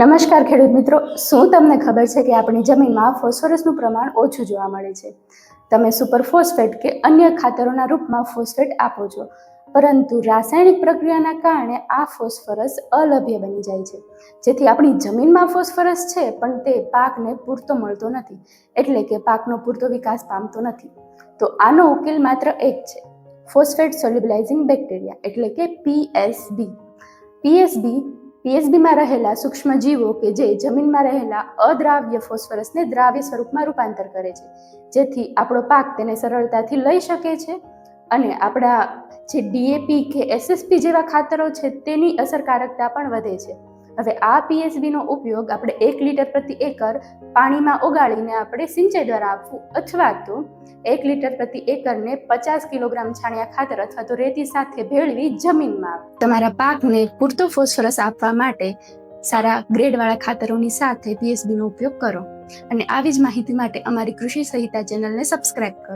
નમસ્કાર ખેડૂત મિત્રો. શું તમને ખબર છે કે આપણી જમીનમાં ફોસ્ફરસનું પ્રમાણ ઓછું જોવા મળે છે? તમે સુપર ફોસ્ફેટ કે અન્ય ખાતરોના રૂપમાં ફોસ્ફેટ આપો છો. પરંતુ રાસાયણિક પ્રક્રિયાના કારણે આ ફોસ્ફરસ અલભ્ય બની જાય છે. જેથી આપણી જમીનમાં ફોસ્ફરસ છે, પણ તે પાકને પૂરતો મળતો નથી. એટલે કે પાકનો પૂરતો વિકાસ પામતો નથી. તો આનો ઉકેલ માત્ર એક છે. ફોસ્ફેટ સોલ્યુબલાઇઝિંગ બેક્ટેરિયા એટલે કે પીએસબી પીએસબી પીએસબીમાં રહેલા સૂક્ષ્મ જીવો કે જે જમીનમાં રહેલા અદ્રાવ્ય ફોસ્ફરસને દ્રાવ્ય સ્વરૂપમાં રૂપાંતર કરે છે, જેથી આપણો પાક તેને સરળતાથી લઈ શકે છે અને આપણા જે ડીએપી કે એસએસપી જેવા ખાતરો છે તેની અસરકારકતા પણ વધે છે. હવે આ પીએસબીનો ઉપયોગ આપણે એક લીટર પ્રતિ એકર પાણીમાં ઓગાળીને આપણે સિંચાઈ દ્વારા આપવું અથવા તો એક લીટર પ્રતિ એકરને પચાસ કિલોગ્રામ છાણિયા ખાતર અથવા તો રેતી સાથે ભેળવી જમીનમાં તમારા પાકને પૂરતો ફોસ્ફરસ આપવા માટે સારા ગ્રેડવાળા ખાતરોની સાથે પીએસબીનો ઉપયોગ કરો. અને આવી જ માહિતી માટે અમારી કૃષિ સહિતા ચેનલને સબસ્ક્રાઇબ કરો.